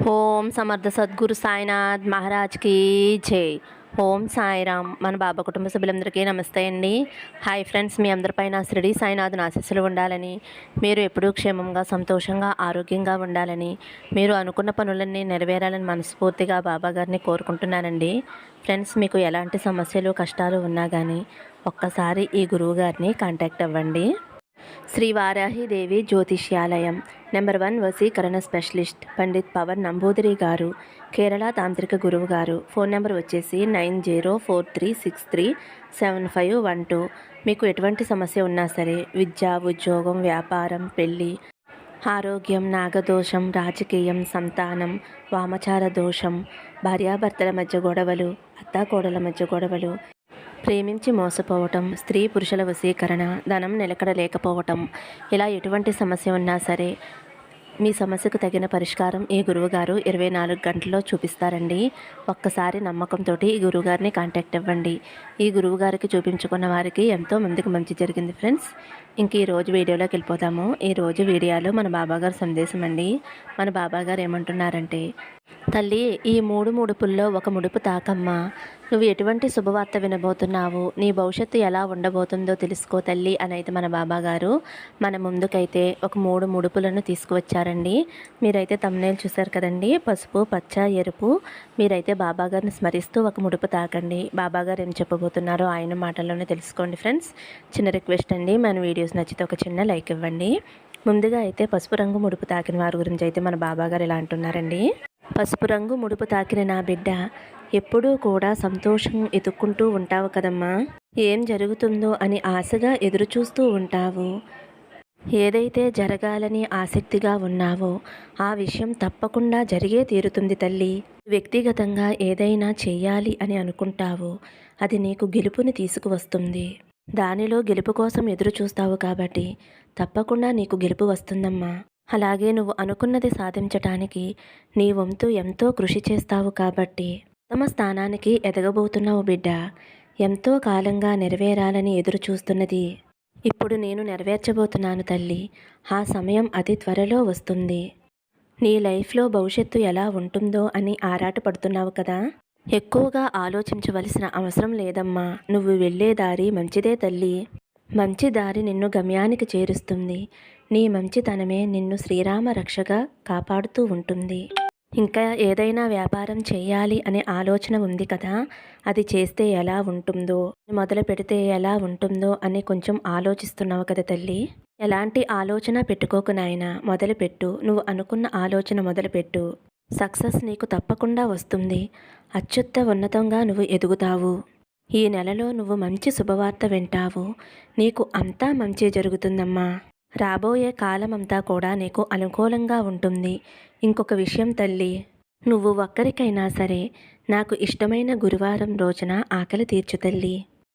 ఓం సమర్థ సద్గురు సాయినాథ్ మహారాజ్కి జై. ఓం సాయిరామ్ మన బాబా కుటుంబ సభ్యులందరికీ నమస్తే అండి. హాయ్ ఫ్రెండ్స్ మీ అందరిపైన షిరిడి సాయినాథ్ ఆశీస్సులు ఉండాలని మీరు ఎప్పుడూ క్షేమంగా సంతోషంగా ఆరోగ్యంగా ఉండాలని మీరు అనుకున్న పనులన్నీ నెరవేరాలని మనస్ఫూర్తిగా బాబా గారిని కోరుకుంటున్నానండి. ఫ్రెండ్స్ మీకు ఎలాంటి సమస్యలు కష్టాలు ఉన్నా కానీ ఒక్కసారి ఈ గురువు గారిని కాంటాక్ట్ అవ్వండి. శ్రీ వారాహిదేవి జ్యోతిష్యాలయం. నెంబర్ వన్ వసీకరణ స్పెషలిస్ట్ పండిత్ పవన్ నంబూదిరి గారు కేరళ తాంత్రిక గురువు గారు. ఫోన్ నెంబర్ వచ్చేసి nine zero four three six three seven five one two. మీకు ఎటువంటి సమస్య ఉన్నా సరే విద్య ఉద్యోగం వ్యాపారం పెళ్ళి ఆరోగ్యం నాగదోషం రాజకీయం సంతానం వామచార దోషం భార్యాభర్తల మధ్య గొడవలు అత్తాకోడల మధ్య గొడవలు ప్రేమించి మోసపోవటం స్త్రీ పురుషుల వశీకరణ ధనం నిలకడ లేకపోవటం ఇలా ఎటువంటి సమస్య ఉన్నా సరే మీ సమస్యకు తగిన పరిష్కారం ఈ గురువుగారు ఇరవై నాలుగు గంటల్లో చూపిస్తారండి. ఒక్కసారి నమ్మకంతో ఈ గురువుగారిని కాంటాక్ట్ ఇవ్వండి ఈ గురువుగారికి చూపించుకున్న వారికి ఎంతో మందికి మంచి జరిగింది ఫ్రెండ్స్. ఇంక ఈ రోజు వీడియోలోకి వెళ్ళిపోతాము ఈ రోజు వీడియోలో మన బాబాగారు సందేశం అండి. మన బాబాగారు ఏమంటున్నారంటే తల్లి ఈ మూడు ముడుపుల్లో ఒక ముడుపు తాకమ్మా. నువ్వు ఎటువంటి శుభవార్త వినబోతున్నావు? నీ భవిష్యత్తు ఎలా ఉండబోతుందో తెలుసుకో తల్లి అని అయితే మన బాబాగారు. మన ముందుకైతే ఒక మూడు ముడుపులను తీసుకువచ్చారండి. మీరైతే తమ్నేలు చూశారు కదండి? పసుపు పచ్చ ఎరుపు. మీరైతే బాబాగారిని స్మరిస్తూ ఒక ముడుపు తాకండి. బాబాగారు ఏం చెప్పబోతున్నారో ఆయన మాటల్లోనే తెలుసుకోండి ఫ్రెండ్స్. చిన్న రిక్వెస్ట్ అండి మన వీడియోస్ నచ్చితే ఒక చిన్న లైక్ ఇవ్వండి. ముందుగా అయితే పసుపు రంగు ముడుపు తాకిన వారి గురించి అయితే మన బాబా గారు ఇలా అంటున్నారండి? పసుపు రంగు ముడుపు తాకిన నా బిడ్డ ఎప్పుడూ కూడా సంతోషం ఎతుక్కుంటూ ఉంటావు కదమ్మా. ఏం జరుగుతుందో అని ఆశగా ఎదురుచూస్తూ ఉంటావు. ఏదైతే జరగాలని ఆసక్తిగా ఉన్నావో ఆ విషయం తప్పకుండా జరిగే తీరుతుంది తల్లి. వ్యక్తిగతంగా ఏదైనా చేయాలి అని అనుకుంటావో. అది నీకు గెలుపుని తీసుకువస్తుంది. దానిలో గెలుపు కోసం ఎదురు చూస్తావు కాబట్టి తప్పకుండా నీకు గెలుపు వస్తుందమ్మా. అలాగే నువ్వు అనుకున్నది సాధించటానికి నీ వంతు ఎంతో కృషి చేస్తావు కాబట్టి తమ స్థానానికి ఎదగబోతున్నావు బిడ్డ. ఎంతో కాలంగా నెరవేరాలని ఎదురు చూస్తున్నది ఇప్పుడు నేను నెరవేర్చబోతున్నాను తల్లి. ఆ సమయం అతి త్వరలో వస్తుంది. నీ లైఫ్లో భవిష్యత్తు ఎలా ఉంటుందో అని ఆరాటపడుతున్నావు కదా? ఎక్కువగా ఆలోచించవలసిన అవసరం లేదమ్మా. నువ్వు వెళ్ళే దారి మంచిదే తల్లి. మంచి దారి నిన్ను గమ్యానికి చేరుస్తుంది. నీ మంచితనమే నిన్ను శ్రీరామ రక్షగా కాపాడుతూ ఉంటుంది. ఇంకా ఏదైనా వ్యాపారం చేయాలి అనే ఆలోచన ఉంది కదా. అది చేస్తే ఎలా ఉంటుందో మొదలు పెడితే ఎలా ఉంటుందో అని కొంచెం ఆలోచిస్తున్నావు కదా తల్లి. ఎలాంటి ఆలోచన పెట్టుకోకు నాయన. మొదలుపెట్టు నువ్వు అనుకున్న ఆలోచన మొదలుపెట్టు సక్సెస్ నీకు తప్పకుండా వస్తుంది. అత్యుత్త ఉన్నతంగా నువ్వు ఎదుగుతావు. ఈ నెలలో నువ్వు మంచి శుభవార్త వింటావు. నీకు అంతా మంచి జరుగుతుందమ్మా. రాబోయే కాలం అంతా కూడా నీకు అనుకూలంగా ఉంటుంది. ఇంకొక విషయం తల్లి నువ్వు ఒక్కరికైనా సరే నాకు ఇష్టమైన గురువారం రోజున ఆకలి తీర్చు తల్లి.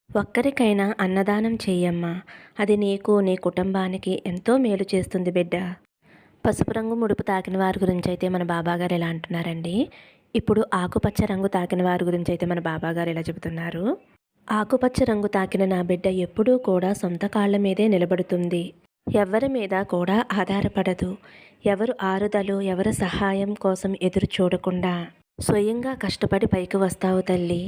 ఒక్కరికైనా అన్నదానం చెయ్యమ్మా అది నీకు నీ కుటుంబానికి ఎంతో మేలు చేస్తుంది బిడ్డ. పసుపు రంగు ముడుపు తాకిన వారి గురించి అయితే మన బాబాగారు ఎలా అంటున్నారండి. ఇప్పుడు ఆకుపచ్చ రంగు తాకిన వారి గురించి అయితే మన బాబాగారు ఎలా చెబుతున్నారు? ఆకుపచ్చ రంగు తాకిన నా బిడ్డ ఎప్పుడూ కూడా సొంత కాళ్ళ మీదే నిలబడుతుంది. ఎవరి మీద కూడా ఆధారపడదు. ఎవరు ఆరుదలు ఎవరి సహాయం కోసం ఎదురు చూడకుండా స్వయంగా కష్టపడి పైకి వస్తావు తల్లి.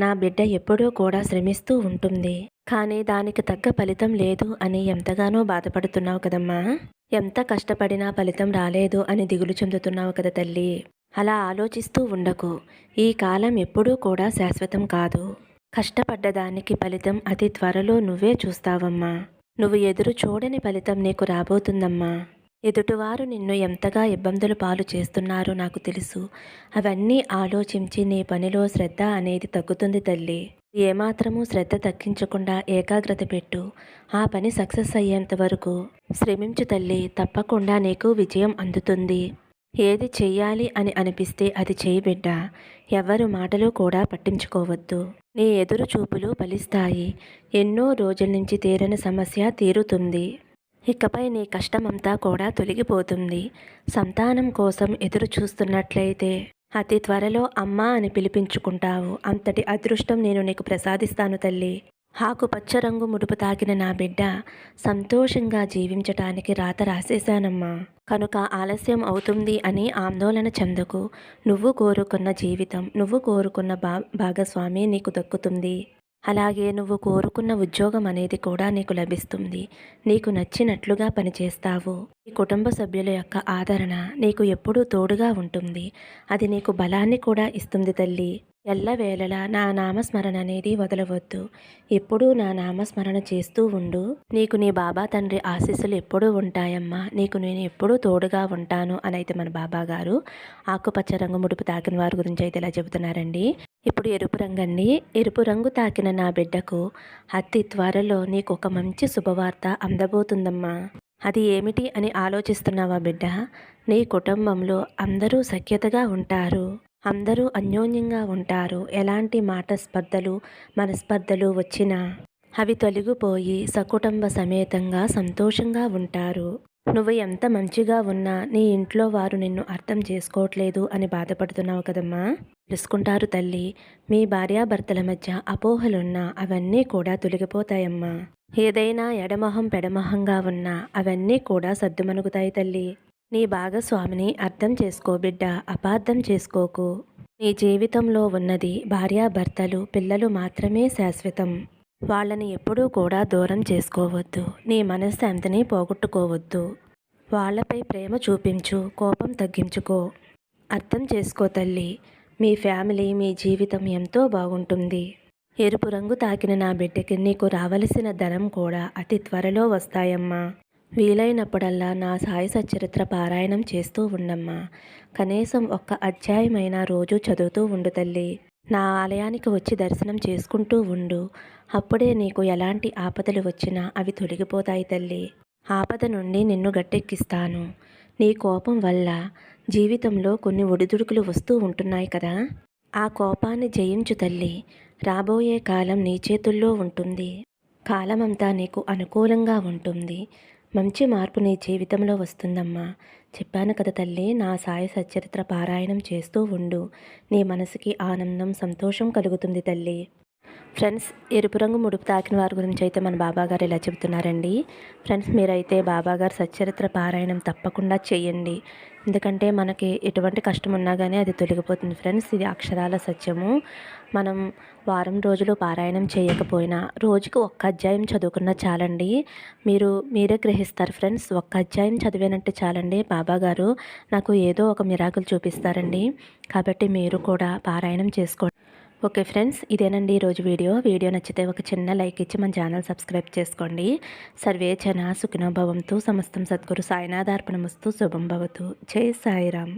నా బిడ్డ ఎప్పుడూ కూడా శ్రమిస్తూ ఉంటుంది. కానీ దానికి తగ్గ ఫలితం లేదు అని ఎంతగానో బాధపడుతున్నావు కదమ్మా. ఎంత కష్టపడినా ఫలితం రాలేదు అని దిగులు చెందుతున్నావు కదా తల్లి. అలా ఆలోచిస్తూ ఉండకు. ఈ కాలం ఎప్పుడూ కూడా శాశ్వతం కాదు. కష్టపడ్డదానికి ఫలితం అతి త్వరలో నువ్వే చూస్తావమ్మా. నువ్వు ఎదురు చూడని ఫలితం నీకు రాబోతుందమ్మా. ఎదుటివారు నిన్ను ఎంతగా ఇబ్బందులు పాలు చేస్తున్నారో నాకు తెలుసు. అవన్నీ ఆలోచించి నీ పనిలో శ్రద్ధ అనేది తగ్గుతుంది తల్లి. ఏమాత్రమూ శ్రద్ధ తగ్గించకుండా ఏకాగ్రత పెట్టు. ఆ పని సక్సెస్ అయ్యేంత వరకు శ్రమించు తల్లి. తప్పకుండా నీకు విజయం అందుతుంది. ఏది చెయ్యాలి అని అనిపిస్తే అది చేయబిడ్డ ఎవ్వరు ఎవరు మాటలు కూడా పట్టించుకోవద్దు. నీ ఎదురు చూపులు ఫలిస్తాయి. ఎన్నో రోజుల నుంచి తీరని సమస్య తీరుతుంది. ఇకపై నీ కష్టమంతా కూడా తొలగిపోతుంది. సంతానం కోసం ఎదురు చూస్తున్నట్లయితే అతి త్వరలో అమ్మ అని పిలిపించుకుంటావు. అంతటి అదృష్టం నేను నీకు ప్రసాదిస్తాను తల్లి. ఆకుపచ్చ రంగు ముడుపు తాకిన నా బిడ్డ సంతోషంగా జీవించటానికి రాత రాసేశానమ్మా. కనుక ఆలస్యం అవుతుంది అని ఆందోళన చెందకు. నువ్వు కోరుకున్న జీవితం నువ్వు కోరుకున్న భా భాగస్వామి నీకు దక్కుతుంది. అలాగే నువ్వు కోరుకున్న ఉద్యోగం అనేది కూడా నీకు లభిస్తుంది. నీకు నచ్చినట్లుగా పనిచేస్తావు. నీ కుటుంబ సభ్యుల యొక్క ఆదరణ నీకు ఎప్పుడూ తోడుగా ఉంటుంది. అది నీకు బలాన్ని కూడా ఇస్తుంది తల్లి. ఎల్లవేళలా నా నామస్మరణ అనేది వదలవద్దు. ఎప్పుడూ నా నామస్మరణ చేస్తూ ఉండు. నీకు నీ బాబా తండ్రి ఆశీస్సులు ఎప్పుడూ ఉంటాయమ్మా. నీకు నేను ఎప్పుడూ తోడుగా ఉంటాను అని అయితే మన బాబా గారు ఆకుపచ్చ రంగు ముడుపు తాకిన వారి గురించి అయితే ఇలా చెబుతున్నారండి. ఇప్పుడు ఎరుపు రంగు అండి ఎరుపు రంగు తాకిన నా బిడ్డకు అతి త్వరలో నీకు ఒక మంచి శుభవార్త అందబోతుందమ్మా. అది ఏమిటి అని ఆలోచిస్తున్నావా బిడ్డ? నీ కుటుంబంలో అందరూ సఖ్యతగా ఉంటారు. అందరూ అన్యోన్యంగా ఉంటారు. ఎలాంటి మాట స్పర్ధలు మనస్పర్ధలు వచ్చినా అవి తొలగిపోయి సకుటుంబ సమేతంగా సంతోషంగా ఉంటారు. నువ్వు ఎంత మంచిగా ఉన్నా నీ ఇంట్లో వారు నిన్ను అర్థం చేసుకోవట్లేదు అని బాధపడుతున్నావు కదమ్మా. తెలుసుకుంటారు తల్లి. మీ భార్యాభర్తల మధ్య అపోహలున్నా అవన్నీ కూడా తొలగిపోతాయమ్మా. ఏదైనా ఎడమొహం పెడమొహంగా ఉన్నా అవన్నీ కూడా సర్దుమణుగుతాయి తల్లి. నీ భాగస్వామిని అర్థం చేసుకో బిడ్డ అపార్థం చేసుకోకు. నీ జీవితంలో ఉన్నది భార్యాభర్తలు పిల్లలు మాత్రమే శాశ్వతం. వాళ్ళని ఎప్పుడూ కూడా దూరం చేసుకోవద్దు. నీ మనశ్శాంతిని పోగొట్టుకోవద్దు. వాళ్ళపై ప్రేమ చూపించు కోపం తగ్గించుకో. అర్థం చేసుకో తల్లి. మీ ఫ్యామిలీ మీ జీవితం ఎంతో బాగుంటుంది. ఎరుపు రంగు తాకిన నా బిడ్డకి నీకు రావలసిన ధనం కూడా అతి త్వరలో వస్తాయమ్మా. వీలైనప్పుడల్లా నా సాయి సచరిత్ర పారాయణం చేస్తూ ఉండమ్మా. కనీసం ఒక్క అధ్యాయమైన రోజు చదువుతూ ఉండు తల్లి. నా ఆలయానికి వచ్చి దర్శనం చేసుకుంటూ ఉండు. అప్పుడే నీకు ఎలాంటి ఆపదలు వచ్చినా అవి తొలగిపోతాయి తల్లి. ఆపద నుండి నిన్ను గట్టెక్కిస్తాను. నీ కోపం వల్ల జీవితంలో కొన్ని ఒడిదుడుకులు వస్తూ ఉంటున్నాయి కదా? ఆ కోపాన్ని జయించు తల్లి. రాబోయే కాలం నీ చేతుల్లో ఉంటుంది. కాలమంతా నీకు అనుకూలంగా ఉంటుంది. మంచి మార్పు నీ జీవితంలో వస్తుందమ్మా. చెప్పాను కదా తల్లి నా సాయి సచ్చరిత్ర పారాయణం చేస్తూ ఉండు. నీ మనసుకి ఆనందం సంతోషం కలుగుతుంది తల్లి. ఫ్రెండ్స్ ఎరుపు రంగు ముడుపు తాకిన వారి గురించి అయితే మన బాబాగారు ఇలా చెబుతున్నారండి. ఫ్రెండ్స్ మీరైతే బాబాగారు సచ్చరిత్ర పారాయణం తప్పకుండా చేయండి. ఎందుకంటే మనకి ఎటువంటి కష్టం ఉన్నా కానీ అది తొలగిపోతుంది ఫ్రెండ్స్. ఇది అక్షరాల సత్యము. మనం వారం రోజులు పారాయణం చేయకపోయినా రోజుకి ఒక్క అధ్యాయం చదువుకున్నా చాలండి. మీరు మీరే గ్రహిస్తారు ఫ్రెండ్స్. ఒక్క అధ్యాయం చదివినట్టు చాలండి బాబా గారు. నాకు ఏదో ఒక మిరాకులు చూపిస్తారండి. కాబట్టి మీరు కూడా పారాయణం చేసుకోండి. ఓకే ఫ్రెండ్స్ ఇదేనండి ఈరోజు వీడియో. వీడియో నచ్చితే ఒక చిన్న లైక్ ఇచ్చి మన ఛానల్ సబ్స్క్రైబ్ చేసుకోండి. సర్వే జన సుఖినోభవంతు సమస్తం సద్గురు సాయినాథార్పణమస్తు శుభం భవతు. జై సాయిరామ్.